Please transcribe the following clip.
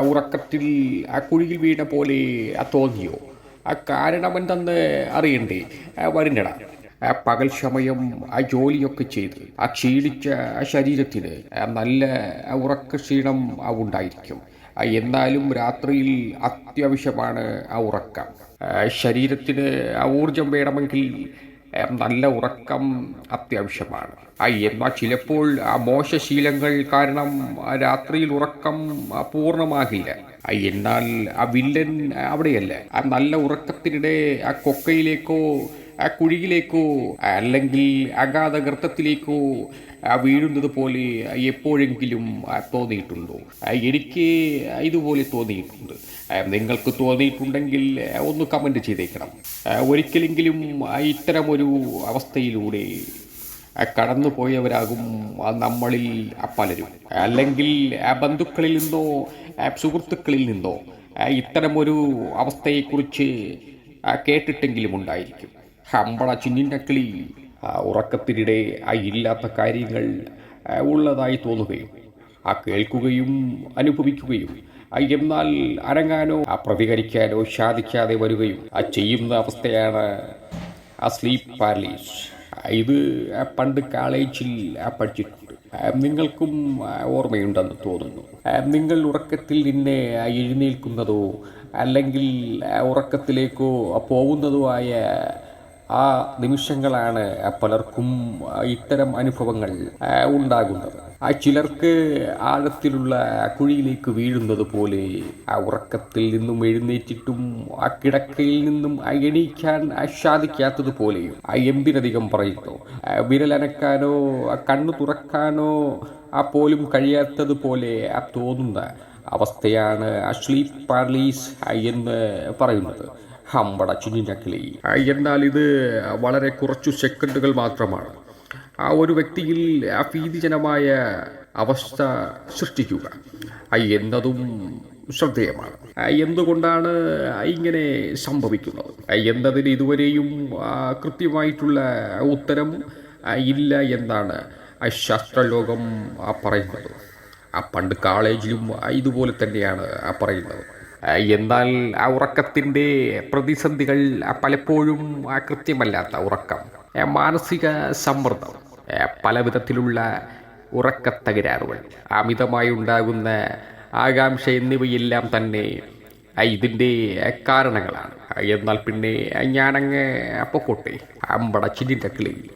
ഉറക്കത്തിൽ ആ കുഴിയിൽ വീണ പോലെ ആ തോന്നിയോ? ആ കാരണം എന്തെന്ന് അറിയണ്ടേ? ആ വരുന്നടാ ആ പകൽ സമയം ആ ജോലിയൊക്കെ ചെയ്ത് ആ ക്ഷീണിച്ച ആ ശരീരത്തിന് നല്ല ഉറക്ക ക്ഷീണം ആ ഉണ്ടായിരിക്കും. എന്നാലും രാത്രിയിൽ അത്യാവശ്യമാണ് ആ ഉറക്കം. ശരീരത്തിന് ആ ഊർജം വേണമെങ്കിൽ നല്ല ഉറക്കം അത്യാവശ്യമാണ്. എന്നാൽ ചിലപ്പോൾ ആ മോശശീലങ്ങൾ കാരണം രാത്രിയിൽ ഉറക്കം പൂർണമാകില്ല. എന്നാൽ ആ വില്ലൻ അവിടെയല്ല. ആ നല്ല ഉറക്കത്തിനിടെ ആ കൊക്കയിലേക്കോ ആ കുഴിയിലേക്കോ അല്ലെങ്കിൽ അഗാധ ഗർത്തത്തിലേക്കോ വീഴുന്നത് പോലെ എപ്പോഴെങ്കിലും തോന്നിയിട്ടുണ്ടോ? എനിക്ക് ഇതുപോലെ തോന്നിയിട്ടുണ്ട്. നിങ്ങൾക്ക് തോന്നിയിട്ടുണ്ടെങ്കിൽ ഒന്ന് കമന്റ് ചെയ്തേക്കണം. ഒരിക്കലെങ്കിലും ഇത്തരമൊരു അവസ്ഥയിലൂടെ കടന്നു പോയവരാകും നമ്മളിൽ പലരും. അല്ലെങ്കിൽ ബന്ധുക്കളിൽ നിന്നോ സുഹൃത്തുക്കളിൽ നിന്നോ ഇത്തരമൊരു അവസ്ഥയെക്കുറിച്ച് കേട്ടിട്ടെങ്കിലും ഉണ്ടായിരിക്കും. ഹമ്പള ചിന്നിന്റെ കിളി ഉറക്കത്തിനിടെ ഇല്ലാത്ത കാര്യങ്ങൾ ഉള്ളതായി തോന്നുകയും ആ കേൾക്കുകയും അനുഭവിക്കുകയും എന്നാൽ അനങ്ങാനോ പ്രതികരിക്കാനോ സാധിക്കാതെ വരികയും ആ ചെയ്യുന്ന അവസ്ഥയാണ് ആ സ്ലീപ്പ് പാരലീസ്. ഇത് പണ്ട് കോളേജിൽ പഠിച്ചിട്ടുണ്ട്. നിങ്ങൾക്കും ഓർമ്മയുണ്ടെന്ന് തോന്നുന്നു. നിങ്ങൾ ഉറക്കത്തിൽ നിന്നെ എഴുന്നേൽക്കുന്നതോ അല്ലെങ്കിൽ ഉറക്കത്തിലേക്കോ പോകുന്നതോ ആയ ആ നിമിഷങ്ങളാണ് പലർക്കും ഇത്തരം അനുഭവങ്ങൾ ഉണ്ടാകുന്നത്. ആ ചിലർക്ക് ആഴത്തിലുള്ള കുഴിയിലേക്ക് വീഴുന്നത് പോലെ ആ ഉറക്കത്തിൽ നിന്നും എഴുന്നേറ്റിട്ടും ആ കിടക്കയിൽ നിന്നും എണീക്കാൻ സാധിക്കാത്തതുപോലെയും ആ എന്തിനധികം പറയുന്നു? വിരലനക്കാനോ കണ്ണു തുറക്കാനോ ആ പോലും കഴിയാത്തതുപോലെ ആ തോന്നുന്ന അവസ്ഥയാണ് ആ പാരലീസ് എന്ന് പറയുന്നത്. ഹമ്പട ചുഞ്ഞിഞ്ഞക്കിളി. എന്നാൽ ഇത് വളരെ കുറച്ചു സെക്കൻഡുകൾ മാത്രമാണ്. ആ ഒരു വ്യക്തിയിൽ ആ ഭീതിജനമായ അവസ്ഥ സൃഷ്ടിക്കുക. എന്നതും ശ്രദ്ധേയമാണ്. എന്തുകൊണ്ടാണ് ഇങ്ങനെ സംഭവിക്കുന്നത്? എന്നതിന് ഇതുവരെയും കൃത്യമായിട്ടുള്ള ഉത്തരം ഇല്ല എന്നാണ് ശാസ്ത്രലോകം പറയുന്നത്. ആ പണ്ട് കോളേജിലും ഇതുപോലെ തന്നെയാണ് പറയുന്നത്. എന്നാൽ ആ ഉറക്കത്തിന്റെ പ്രതിസന്ധികൾ പലപ്പോഴും കൃത്യമല്ലാത്ത ഉറക്കം മാനസിക സമ്മർദ്ദം പല വിധത്തിലുള്ള ഉറക്കത്തകരാറുകൾ. അമിതമായി ഉണ്ടാകുന്ന ആകാംക്ഷ എന്നിവയെല്ലാം തന്നെ ഇതിന്റെ കാരണങ്ങളാണ്. എന്നാൽ പിന്നെ ഞാനങ്ങ് പൊക്കോട്ടെ. അമ്പടച്ചിന്റെ കിളി